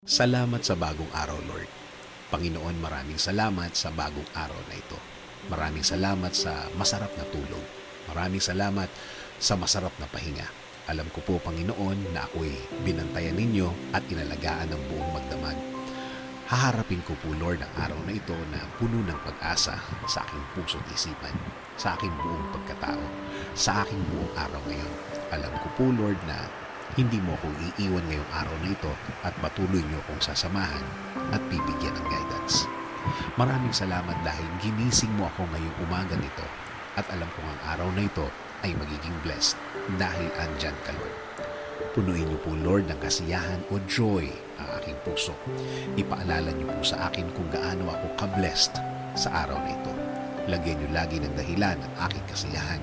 Salamat sa bagong araw, Lord. Panginoon, maraming salamat sa bagong araw na ito. Maraming salamat sa masarap na tulog. Maraming salamat sa masarap na pahinga. Alam ko po, Panginoon, na ako'y binantayan ninyo at inalagaan ng buong magdamag. Haharapin ko po, Lord, ang araw na ito na puno ng pag-asa sa aking puso at isipan, sa aking buong pagkatao, sa aking buong araw ngayon. Alam ko po, Lord, na hindi mo ako iiwan ngayong araw na ito at patuloy niyo akong sasamahan at bibigyan ng guidance. Maraming salamat dahil ginising mo ako ngayong umaga nito at alam kong ang araw na ito ay magiging blessed dahil andyan ka, Lord. Punuin niyo po, Lord, ng kasiyahan o joy ang aking puso. Ipaalala niyo po sa akin kung gaano ako ka-blessed sa araw na ito. Lagyan niyo lagi ng dahilan ang aking kasiyahan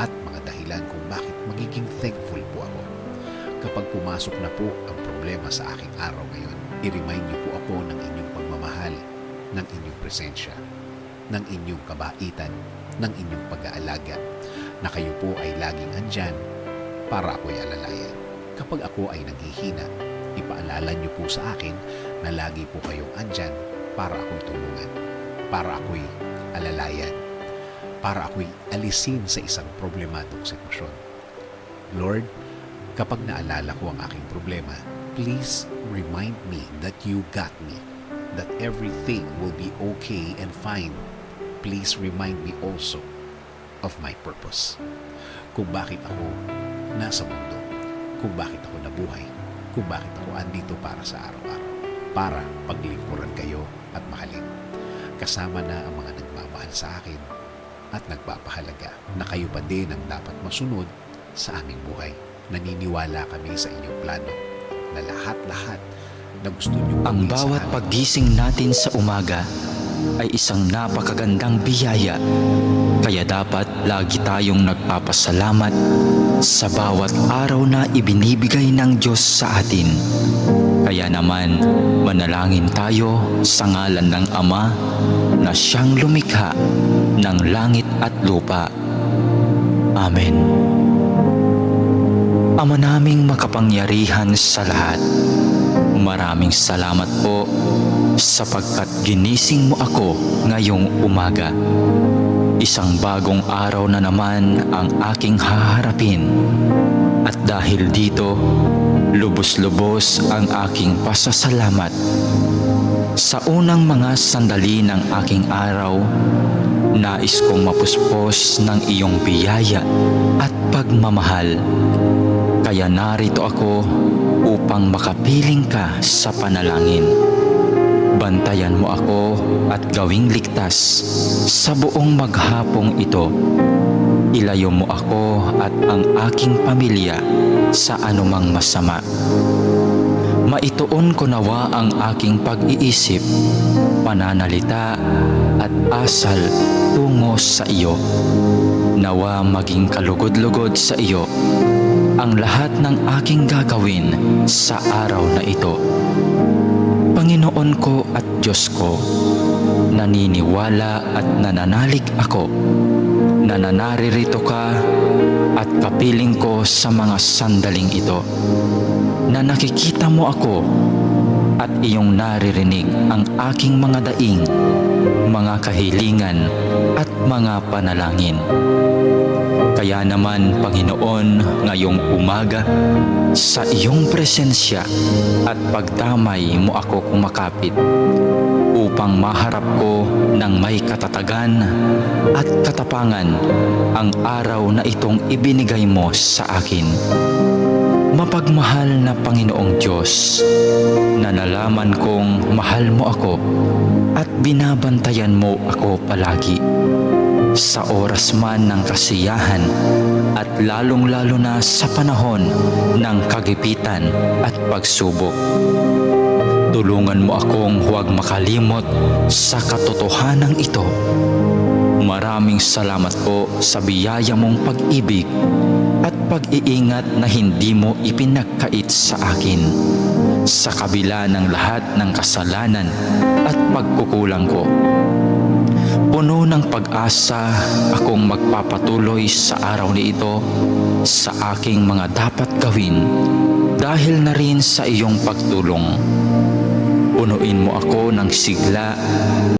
at mga dahilan kung bakit magiging thankful po ako. Kapag pumasok na po ang problema sa aking araw ngayon, i-remind niyo po ako ng inyong pagmamahal, ng inyong presensya, ng inyong kabaitan, ng inyong pag-aalaga, na kayo po ay laging andyan para ako'y alalayan. Kapag ako ay nanghihina, ipaalala niyo po sa akin na lagi po kayong andyan para ako'y tulungan, para ako'y alalayan, para ako'y alisin sa isang problemadong sitwasyon. Lord, kapag naalala ko ang aking problema, please remind me that you got me, that everything will be okay and fine. Please remind me also of my purpose. Kung bakit ako nasa mundo, kung bakit ako nabuhay, kung bakit ako andito para sa araw-araw, para paglingkuran kayo at mahalin. Kasama na ang mga nagmamahal sa akin at nagpapahalaga na kayo pa din ang dapat masunod sa aming buhay. Naniniwala kami sa inyong plano na lahat-lahat na gusto niyo Ang bawat paggising natin sa umaga ay isang napakagandang biyaya. Kaya dapat lagi tayong nagpapasalamat sa bawat araw na ibinibigay ng Diyos sa atin. Kaya naman, manalangin tayo sa ngalan ng Ama na siyang lumikha ng langit at lupa. Amen. Ama naming makapangyarihan sa lahat, maraming salamat po sapagkat ginising mo ako ngayong umaga. Isang bagong araw na naman ang aking haharapin. At dahil dito, lubos-lubos ang aking pasasalamat. Sa unang mga sandali ng aking araw, nais kong mapuspos ng iyong biyaya at pagmamahal. Kaya narito ako upang makapiling ka sa panalangin. Bantayan mo ako at gawing ligtas sa buong maghapong ito. Ilayo mo ako at ang aking pamilya sa anumang masama. Maituon ko nawa ang aking pag-iisip, pananalita at asal tungo sa iyo. Nawa maging kalugod-lugod sa iyo ang lahat ng aking gagawin sa araw na ito. Panginoon ko at Diyos ko, naniniwala at nananalig ako na nanaririto ka at kapiling ko sa mga sandaling ito na nakikita mo ako at iyong naririnig ang aking mga daing, mga kahilingan at mga panalangin. Kaya naman, Panginoon, ngayong umaga, sa iyong presensya at pagdamay mo ako kumakapit upang maharap ko ng may katatagan at katapangan ang araw na itong ibinigay mo sa akin. Mapagmahal na Panginoong Diyos, na nalaman kong mahal mo ako at binabantayan mo ako palagi sa oras man ng kasiyahan at lalong-lalo na sa panahon ng kagipitan at pagsubok. Tulungan mo akong huwag makalimot sa katotohanan ito. Maraming salamat po sa biyaya mong pag-ibig at pag-iingat na hindi mo ipinagkait sa akin sa kabila ng lahat ng kasalanan at pagkukulang ko. Puno ng pag-asa akong magpapatuloy sa araw ni ito sa aking mga dapat gawin dahil na rin sa iyong pagtulong. Punuin mo ako ng sigla